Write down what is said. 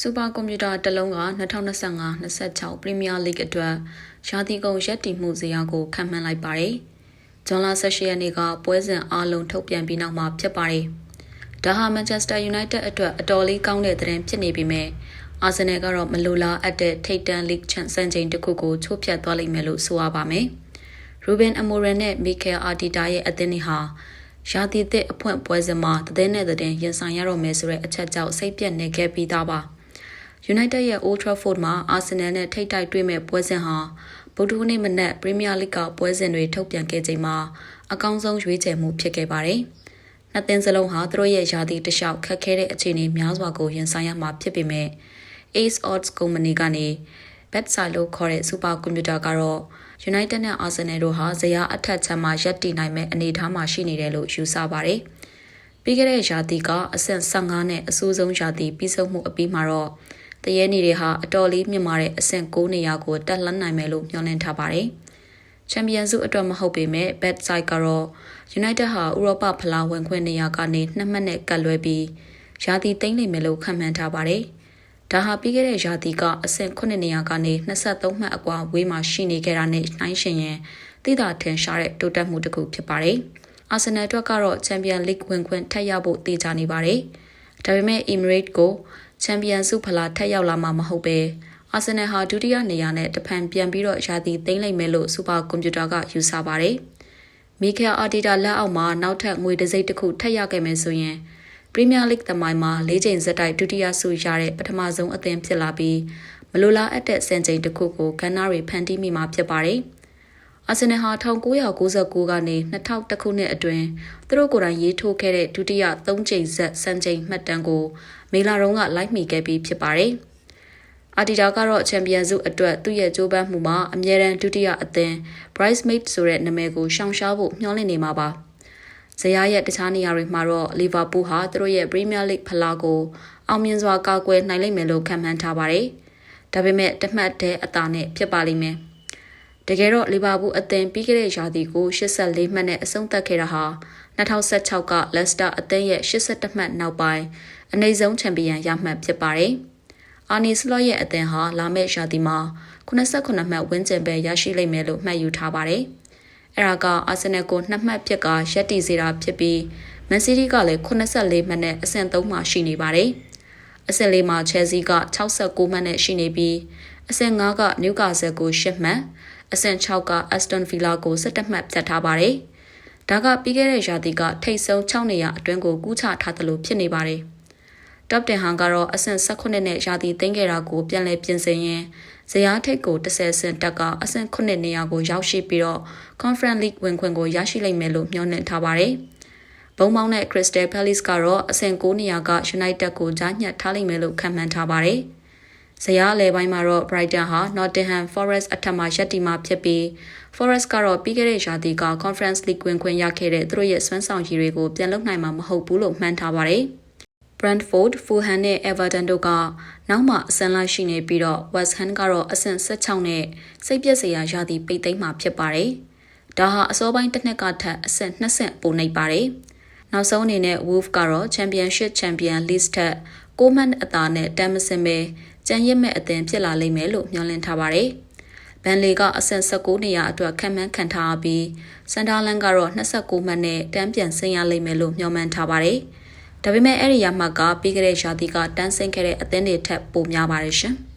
စူပါကွန်ပျူတာတစ်လုံးက2025-26 Premier League အတွက်ရာသီကုန်ရက်တည်မှုဇယားကိုခန့်မှန်းလိုက်ပါတယ်။ဂျွန်လာ18ရက်နေ့ကပွဲစဉ်အလုံးထုတ်ပြန်ပြီးနောက်မှာဖြစ်ပါတယ်။ဒါဟာ Manchester United အတွက်အတော်လေးကောင်းတဲ့သတင်းဖြစ်နေပေမဲ့အာဆင်နယ်ကတော့မလိုလားအပ်တဲ့ထိပ်တန်း League ချန်စံချိန်တစ်ခုကိုချိုးဖျက်သွားလိမ့်မယ်လို့ဆိုရပါမယ်။ Ruben Amorim နဲ့ Mikel Arteta ရဲ့အသင်းတွေဟာရာသီသစ်အဖွင့်ပွဲစဉ်မှာတည်တဲ့တဲ့ရင်ဆိုင်ရတော့မယ်ဆိုတဲ့အချက်ကြောင့်စိတ်ပြက်နေခဲ့ပြီးသားပါ။ United ရဲ့ Old Trafford မှာ Arsenal နဲ့ထိပ်တိုက်တွေ့မဲ့ပွဲစဉ်ဟာဗုဒ္ဓဟူးနေ့မနက် Premier League ကပွဲစဉ်တွေထုတ်ပြန်ခဲ့ချိန်မှာအကောင်းဆုံးရွေးချယ်မှုဖြစ်ခဲ့ပါတယ်။နှစ်သင်းစလုံးဟာသူတို့ရဲ့ယာတီတလျှောက်ခက်ခဲတဲ့အခြေအနေများစွာကိုရင်ဆိုင်ရမှာဖြစ်ပေမဲ့ Ace Odds Company ကနေ Betside လို့ခေါ်တဲ့ Super Computer ကတော့ United နဲ့ Arsenal တို့ဟာဇယားအထက်ချမ်းမှာရပ်တည်နိုင်မဲ့အနေအထားမှာရှိနေတယ်လို့ယူဆပါတယ်။ပြီးခဲ့တဲ့ရာသီကအဆင့်15နဲ့အဆိုးဆုံးရာသီပြီးဆုံးမှုအပြီးမှာတော့တ ရဲနေတွေဟာအတော်လေးမြင့်မာတဲ့အဆင့်9နေရာကိုတက်လှမ်းနိုင်မယ်လို့မျှော်လင့်ထားပါတယ်။ချန်ပီယံစုအတွက်မဟုတ်ပေမဲ့ Bet side ကတော့ United ဟာဥရောပဖလားဝင်ခွင့်နေရာကနေနှစ်မှတ်နဲ့ကတ်လွဲပြီးရာသီသိမ်းနိုင်မယ်လို့ခန့်မှန်းထားပါတယ်။ဒါဟာပြီးခဲ့တဲ့ရာသီကအဆင့်9နေရာကနေ23မှတ်အကွာဝေးမှာရှိနေခဲ့တာနဲ့နှိုင်းယှဉ်ရင်သိတာထင်ရှားတဲ့တိုးတက်မှုတစ်ခုဖြစ်ပါတယ်။အာဆင်နယ်အတွက်ကတော့ချန်ပီယံလိဂ်ဝင်ခွင့်ထပ်ရဖို့တည်ကြနေပါတယ်။ဒါပေမဲ့ Emirates ကို ချန်ပီယံစုဖလားထက်ရောက်လာမှာမဟုတ်ပဲအာဆင်နယ်ဟာဒုတိယနေရာနဲ့တဖန်ပြန်ပြီးတော့ရာသီသိမ်းလိုက်မယ်လို့စူပါကွန်ပျူတာကယူဆပါတယ်။မီကယ်အာတီတာလက်အောက်မှာနောက်ထပ်ငွေတစိမ့်တစ်ခုထပ်ရခဲ့မယ်ဆိုရင်ပရီးမီးယားလိဂ်သမိုင်းမှာ၄ချိန်ဆက်တိုက်ဒုတိယဆုရတဲ့ပထမဆုံးအသင်းဖြစ်လာပြီးမလိုလားအပ်တဲ့စံချိန်တစ်ခုကိုဂန်နာရီဖန်တီးမိမှာဖြစ်ပါတယ်။ အာဆင်နယ်ဟာ1999ကနေ2000ခုနှစ်အတွင်းသူတို့ကိုယ်တိုင်ရေးထိုးခဲ့တဲ့ဒုတိယ3ချိန်ဆက်စံချိန်မှတ်တမ်းကိုမေလာတုန်းကလိုက်မိခဲ့ပြီးဖြစ်ပါတယ်။အာဒီတာကတော့ချန်ပီယံစုအတွက်သူ့ရဲ့ကြိုးပမ်းမှုမှာအမြဲတမ်းဒုတိယအသင်း Bridesmaid ဆိုတဲ့နာမည်ကိုရှောင်ရှားဖို့မျှော်လင့်နေမှာပါ။ဇယားရဲ့တခြားနေရာတွေမှာတော့လီဗာပူးဟာသူတို့ရဲ့ Premier League ဖလားကိုအောင်မြင်စွာကာကွယ်နိုင်လိမ့်မယ်လို့ခန့်မှန်းထားပါတယ်။ဒါပေမဲ့တမှတ်တဲ့အသာနဲ့ဖြစ်ပါလိမ့်မယ်။ တကယ်တော့လီဗာပူးအသင်းပြီးခဲ့တဲ့ရာသီကို84မှတ်နဲ့အဆုံးသတ်ခဲ့တာဟာ2016ကလက်စတာအသင်းရဲ့82မှတ်နောက်ပိုင်းအနည်းဆုံးချန်ပီယံရမှတ်ဖြစ်ပါတယ်။အာနီစလော့ရဲ့အသင်းဟာလာမယ့်ရာသီမှာ89မှတ်ဝန်းကျင်ပဲရရှိလိမ့်မယ်လို့မှတ်ယူထားပါတယ်။အဲဒါကအာဆင်နယ်ကို2မှတ်ဖြစ်ကရက်တီစေတာဖြစ်ပြီးမန်စီးတီးကလည်း84မှတ်နဲ့အဆင့်3မှာရှိနေပါတယ်။အဆင့်4မှာချယ်ဆီက69မှတ်နဲ့ရှိနေပြီးအဆင့်5ကနျူကာဆယ်ကို10မှတ် အဆင့်6က Aston Villa ကို17မှတ်ဖြတ်ထားပါတယ်။ဒါကပြီးခဲ့တဲ့ရာသီကထိတ်ဆုံး6နေရာအတွင်းကိုကူးချထားသလိုဖြစ်နေပါတယ်။ Top 10ဟန်ကတော့အဆင့်18နဲ့ရာသီသိမ်းခဲ့တာကိုပြန်လည်ပြင်ဆင်ရင်းဇယားထိပ်ကို10ဆင့်တက်ကအဆင့်9နေရာကိုရောက်ရှိပြီးတော့ Conference League ဝင်ခွင့်ကိုရရှိလိမ့်မယ်လို့မျှော်လင့်ထားပါတယ်။ဘုံမောင်းတဲ့ Crystal Palace ကတော့အဆင့်9နေရာက United ကိုကြားညှက်ထားလိမ့်မယ်လို့ခန့်မှန်းထားပါတယ်။ ဇယားအလဲပိုင်းမှာတော့ Brighton ဟာ Nottingham Forest အထက်မှာရပ်တည်မှာဖြစ်ပြီး Forest ကတော့ပြီးခဲ့တဲ့ရာသီက Conference League ဝင်ခွင့်ရခဲ့တဲ့သူတို့ရဲ့စွမ်းဆောင်ရည်တွေကိုပြန်လုပ်နိုင်မှာမဟုတ်ဘူးလို့မှန်းထားပါတယ်။ Brentford, Fulham နဲ့ Everton တို့ကနောက်မှအဆင့်လိုက်ရှိနေပြီးတော့ West Ham ကတော့အဆင့်16နဲ့စိတ်ပြည့်စရာရာသီပိတ်သိမ်းမှာဖြစ်ပါတယ်။ဒါဟာအစောပိုင်းတစ်နှစ်ကထက်အဆင့်2ဆင့်ပိုနေပါတယ်။နောက်ဆုံးအနေနဲ့ Wolf ကတော့ Championship Champion List ထက် 6မှတ်အသာနဲ့တမ်းမစင်ပဲကြံရစ်မဲ့အသင်းဖြစ်လာလိမ့်မယ်လို့မျှော်လင့်ထားပါတယ်။ဘန်လီကအဆင့်16နေရာအတွက်ခံမှန်းခံထားပြီးစန်ဒါလန်ကတော့29မှတ်နဲ့တန်းပြန်ဆင်းရလိမ့်မယ်လို့မျှော်မှန်းထားပါတယ်။ဒါပေမဲ့အဲ့ဒီရမှတ်ကပြီးခဲ့တဲ့ရာသီကတန်းဆင်းခဲ့တဲ့အသင်းတွေထက်ပိုများပါတယ်ရှင်။